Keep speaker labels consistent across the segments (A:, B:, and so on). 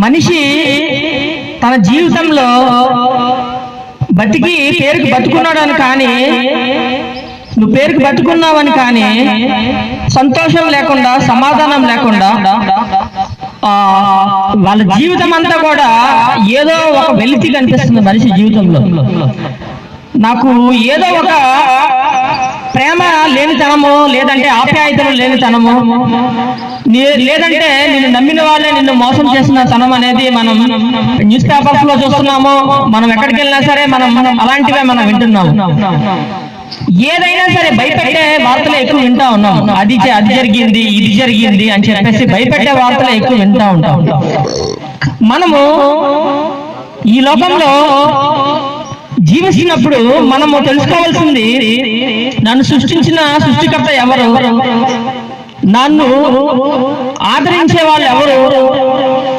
A: మనిషి తన జీవితంలో బతికి పేరుకి బతుకున్నాడని కానీ నువ్వు పేరుకి బతుకున్నావని కానీ సంతోషం లేకుండా సమాధానం లేకుండా వాళ్ళ జీవితం అంతా కూడా ఏదో ఒక వెలితి కనిపిస్తుంది మనిషి జీవితంలో. నాకు ఏదో ఒక ప్రేమ లేనితనము? లేదంటే ఆప్యాయతలు లేనితనము? లేదంటే నిన్ను నమ్మిన వాళ్ళే నిన్ను మోసం చేసిన తనం అనేది మనం న్యూస్ పేపర్స్లో చూస్తున్నాము మనం ఎక్కడికి వెళ్ళినా సరే మనం అలాంటివే మనం వింటున్నాము ఏదైనా సరే భయపెట్టే వార్తలు ఎక్కువ వింటా ఉన్నాం. అది అది జరిగింది ఇది జరిగింది అని చెప్పేసి భయపెట్టే వార్తలు ఎక్కువ వింటా ఉంటాం. మనము ఈ లోకంలో జీవిస్తున్నప్పుడు మనము తెలుసుకోవాల్సింది నన్ను సృష్టించిన సృష్టికర్త ఎవరు? నన్ను ఆదరించే వాళ్ళు ఎవరు?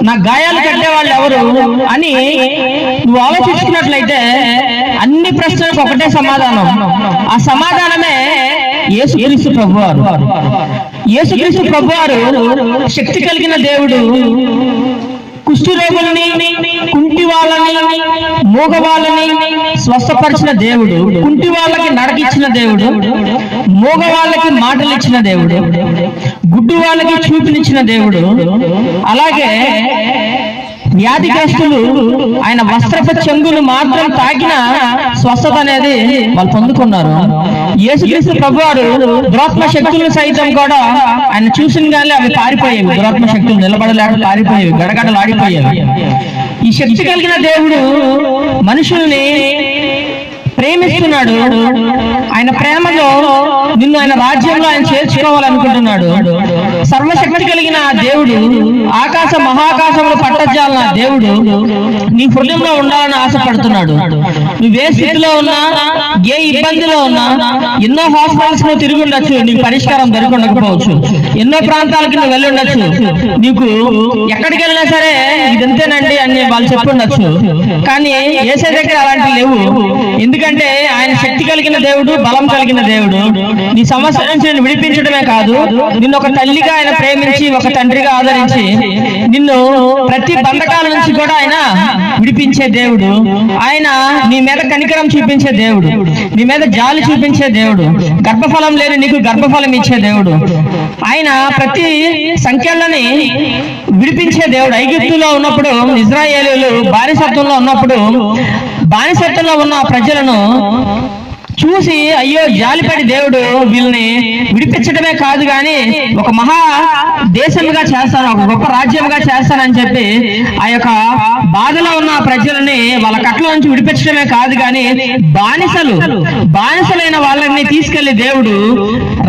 A: నా గాయాలు కట్టే వాళ్ళు ఎవరు? అని నువ్వు ఆలోచించుకున్నట్లయితే అన్ని ప్రశ్నలకు ఒకటే సమాధానం. ఆ సమాధానమే యేసుక్రీస్తు ప్రభువారు. యేసుక్రీస్తు ప్రభు శక్తి కలిగిన దేవుడు. కుష్ఠరోగులని కుంటి వాళ్ళని మూగ వాళ్ళని స్వస్థపరిచిన దేవుడు కుంటి వాళ్ళకి నడకిచ్చిన దేవుడు మూగ వాళ్ళకి మాటలు ఇచ్చిన దేవుడు గుడ్డు వాళ్ళకి చూపునిచ్చిన దేవుడు. అలాగే వ్యాధిగ్రస్తులు ఆయన వస్త్రపు చెంగులు మాత్రం తాకిన స్వస్థత అనేది వాళ్ళు పొందుకున్నారు. యేసుక్రీస్తు ప్రభువారు దురాత్మ శక్తులు సైతం కూడా ఆయన చూసిన కానీ అవి పారిపోయేవి. దురాత్మ శక్తులు నిలబడలేక పారిపోయేవి గడగడలు ఆడిపోయేవి ఈ శక్తి కలిగిన దేవుడు మనుషుల్ని ప్రేమిస్తున్నాడు. ఆయన ప్రేమలో నిన్ను ఆయన రాజ్యంలో ఆయన చేర్చుకోవాలనుకుంటున్నాడు. సర్వశక్తి కలిగిన ఆ దేవుడు ఆకాశ మహాకాశంలో పట్టజాలన దేవుడు నీ హృదయంలో ఉండాలని ఆశపడుతున్నాడు. నువ్వే స్థితిలో ఉన్నా ఏ ఇబ్బందిలో ఉన్నా ఎన్నో హాస్పిటల్స్ నువ్వు తిరిగి ఉండొచ్చు నీకు పరిష్కారం దొరికొండకపోవచ్చు ఎన్నో ప్రాంతాలకి నువ్వు వెళ్ళి ఉండొచ్చు. నీకు ఎక్కడికి వెళ్ళినా సరే ఇదంతేనండి అని వాళ్ళు చెప్పుండొచ్చు. కానీ ఏసే దగ్గర అలాంటివి లేవు. ఎందుకంటే ఆయన శక్తి కలిగిన దేవుడు బలం కలిగిన దేవుడు. నీ సమస్య నుంచి నిన్ను విడిపించడమే కాదు నిన్ను ఒక తల్లిగా ఆయన ప్రేమించి ఒక తండ్రిగా ఆదరించి నిన్ను ప్రతి బంధకాల నుంచి కూడా ఆయన విడిపించే దేవుడు. ఆయన నీ మీద కనికరం చూపించే దేవుడు. నీ మీద జాలి చూపించే దేవుడు. గర్భఫలం లేని నీకు గర్భఫలం ఇచ్చే దేవుడు. ఆయన ప్రతి సంఖ్యలని విడిపించే దేవుడు. ఐగుప్తులో ఉన్నప్పుడు ఇజ్రాయేలీలు బానిసత్వంలో ఉన్నప్పుడు బానిసత్వంలో ఉన్న ప్రజలను చూసి అయ్యో జాలిపడి దేవుడు వీళ్ళని విడిపించడమే కాదు గాని ఒక మహా దేశంగా చేస్తాను ఒక గొప్ప రాజ్యంగా చేస్తానని చెప్పి ఆ యొక్క బాధలో ఉన్న ప్రజలని వాళ్ళ కట్ల నుంచి విడిపించడమే కాదు గాని బానిసలు బానిసలైన వాళ్ళని తీసుకెళ్ళి దేవుడు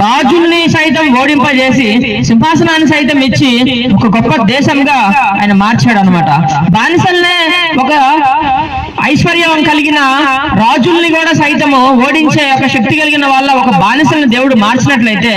A: రాజుల్ని సైతం ఓడింపజేసి సింహాసనాన్ని సైతం ఇచ్చి ఒక గొప్ప దేశంగా ఆయన మార్చాడు అనమాట బానిసల్ని ఐశ్వర్యం కలిగిన రాజుల్ని కూడా సైతము ఓడించే ఒక శక్తి కలిగిన వాళ్ళ ఒక బానిసలను దేవుడు మార్చినట్లయితే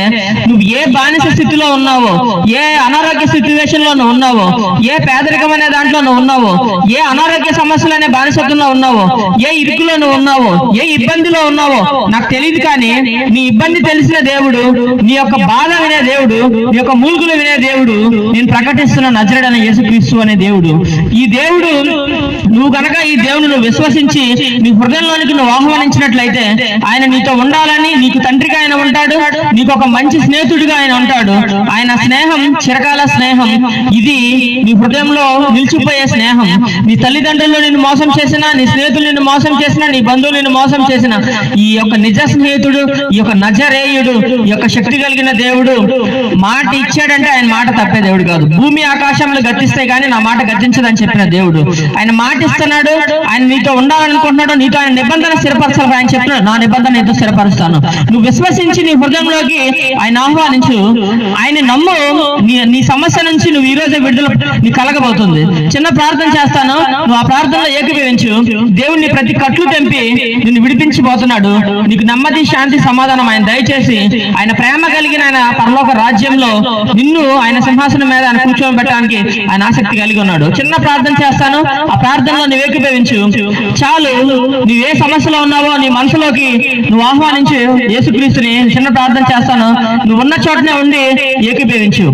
A: నువ్వు ఏ బానిస స్థితిలో ఉన్నావో ఏ అనారోగ్య సిచ్యువేషన్లో నువ్వు ఉన్నావో ఏ పేదరికం అనే దాంట్లో నువ్వు ఉన్నావో ఏ అనారోగ్య సమస్యలు అనే బానిసత్వంలో ఉన్నావో ఏ ఇరుకులో నువ్వు ఉన్నావో ఏ ఇబ్బందిలో ఉన్నావో నాకు తెలియదు కానీ నీ ఇబ్బంది తెలిసిన దేవుడు నీ యొక్క బాధ వినే దేవుడు నీ యొక్క మూలుగులు వినే దేవుడు నేను ప్రకటిస్తున్న నజరడన యేసుక్రీస్తు అనే దేవుడు. ఈ దేవుడు నువ్వు గనక ఈ దేవుని నువ్వు విశ్వసించి నీ హృదయంలోనికి నువ్వు ఆహ్వానించినట్లయితే ఆయన నీతో ఉండాలని నీకు తండ్రిగా ఆయన ఉంటాడు నీకు ఒక మంచి స్నేహితుడిగా ఆయన ఉంటాడు. ఆయన స్నేహం చిరకాల స్నేహం. ఇది నీ హృదయంలో నిలిచిపోయే స్నేహం. నీ తల్లిదండ్రులు నిన్ను మోసం చేసినా నీ స్నేహితులు నిన్ను మోసం చేసినా నీ బంధువులు నిన్ను మోసం చేసిన ఈ యొక్క నిజ స్నేహితుడు ఈ యొక్క నజరేయుడు ఈ యొక్క శక్తి కలిగిన దేవుడు మాట ఇచ్చాడంటే ఆయన మాట తప్పే దేవుడు కాదు. భూమి ఆకాశంలో గర్తిస్తే గానీ నా మాట గర్తించదని చెప్పిన దేవుడు. ఆయన మాట ఇస్తున్నాడు ఆయన నీతో ఉండాలనుకుంటున్నాడో నీతో ఆయన నిబంధన స్థిరపరచాలి ఆయన చెప్తున్నాడు. నా నిబంధన నీతో స్థిరపరుస్తాను. నువ్వు విశ్వసించి నీ హృదయంలోకి ఆయన ఆహ్వానించు. ఆయన నమ్ము నీ నీ సమస్య నుంచి నువ్వు ఈ రోజే విడుదల నీ కలగబోతుంది. చిన్న ప్రార్థన చేస్తాను. నువ్వు ఆ ప్రార్థనలో ఏకీభవించు. దేవుణ్ణి ప్రతి కట్లు తెంపి నిన్ను విడిపించిపోతున్నాడు నీకు నెమ్మది శాంతి సమాధానం ఆయన దయచేసి ఆయన ప్రేమ కలిగిన ఆయన పరలోక రాజ్యంలో నిన్ను ఆయన సింహాసనం మీద ఆయన కూర్చోబెట్టడానికి ఆయన ఆసక్తి కలిగి ఉన్నాడు. చిన్న ప్రార్థన చేస్తాను. ఆ ప్రార్థనలో నువ్వు ఏకీభవించు. చాలు. నువ్వు ఏ సమస్యలో ఉన్నావో నీ మనసులోకి నువ్వు ఆహ్వానించు. యేసుక్రీస్తుని చిన్న ప్రార్థన చేస్తాను. నువ్వు ఉన్న చోటనే ఉండి ఏకీభవించు.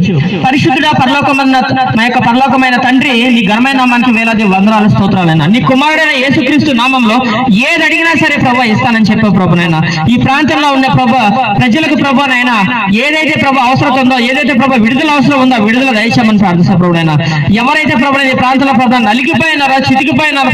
A: పరిశుద్ధుడా పరలోకమైన మా యొక్క పరలోకమైన తండ్రి నీ ఘనమైన నామానికి వేలాది వందనాలు స్తోత్రాలైనా. నీ కుమారుడైన యేసుక్రీస్తు నామంలో ఏది అడిగినా సరే ప్రభా ఇస్తానని చెప్పే ప్రభునైనా. ఈ ప్రాంతంలో ఉండే ప్రభా ప్రజలకు ప్రభానైనా ఏదైతే ప్రభు అవసరం ఉందో ఏదైతే ప్రభు విడుదల అవసరం ఉందో విడుదల దయచేయమని ప్రార్థిస్తా ప్రభుడైనా ఎవరైతే ప్రభు ఈ ప్రాంతంలో ప్రభు నలిగిపోయినారో చితికిపోయినారో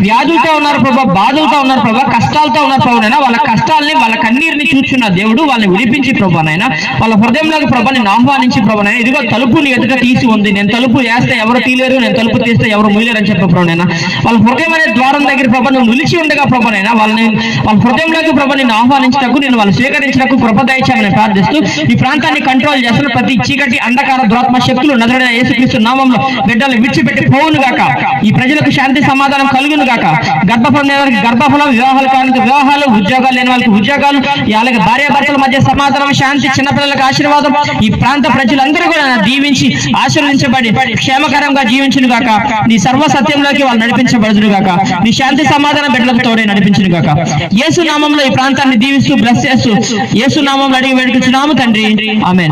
A: వ్యాధి బాధలతో ఉన్నారు ప్రభా బాధలతో ఉన్నారు ప్రభా కష్టాలతో ఉన్నారు ప్రభునైనా వాళ్ళ కష్టాల్ని వాళ్ళ కన్నీరుని చూస్తున్న దేవుడు వాళ్ళని విడిపించి ప్రభానైనా వాళ్ళ హృదయంలోకి ప్రభా నేను ఆహ్వానించి ప్రభానైనా ఇదిగో తలుపు నీ ఎదుట తీసి ఉంది నేను తలుపు వేస్తే ఎవరు తీలేరు నేను తలుపు తీస్తే ఎవరు మూయలేరు అని చెప్పి ప్రభు నైనా వాళ్ళ హృదయం అనే ద్వారం దగ్గర ప్రభా నువ్వు నిలిచి ఉండగా ప్రభానైనా వాళ్ళని వాళ్ళ హృదయంలోకి ప్రభా నేను ఆహ్వానించటకు నేను వాళ్ళు స్వీకరించటకు కృప దయచేయమని ప్రార్థిస్తూ ఈ ప్రాంతాన్ని కంట్రోల్ చేస్తున్న ప్రతి చీకటి అంధకార దురాత్మ శక్తులు నదుడైన యేసుక్రీస్తు నామంలో బిడ్డలు విడిచిపెట్టి పోవును గాక ఈ ప్రజలకు శాంతి సమాధానం కలుగును గాక గర్భఫలం లేని వారికి గర్భఫలం వివాహాలు కాని వివాహాలు ఉద్యోగాలు లేని వాళ్ళకి ఉద్యోగాలు వాళ్ళకి భార్య భర్తల మధ్య సమాధానం శాంతి చిన్నపిల్లలకు ఆశీర్వాదం ఈ ప్రాంత ప్రజలందరూ కూడా దీవించి ఆశీర్వదించబడి క్షేమకరంగా జీవించును గాక. నీ సర్వ సత్యంలోకి వాళ్ళు నడిపించబడుదురు గాక. నీ శాంతి సమాధానం బిడ్డలకు తోడే నడిపించును గాక. యేసు నామంలో ఈ ప్రాంతాన్ని దీవిస్తూ బ్లస్ చేస్తూ యేసు నామంలో అడిగి వేడుకుంటున్నాము తండ్రి. ఆమె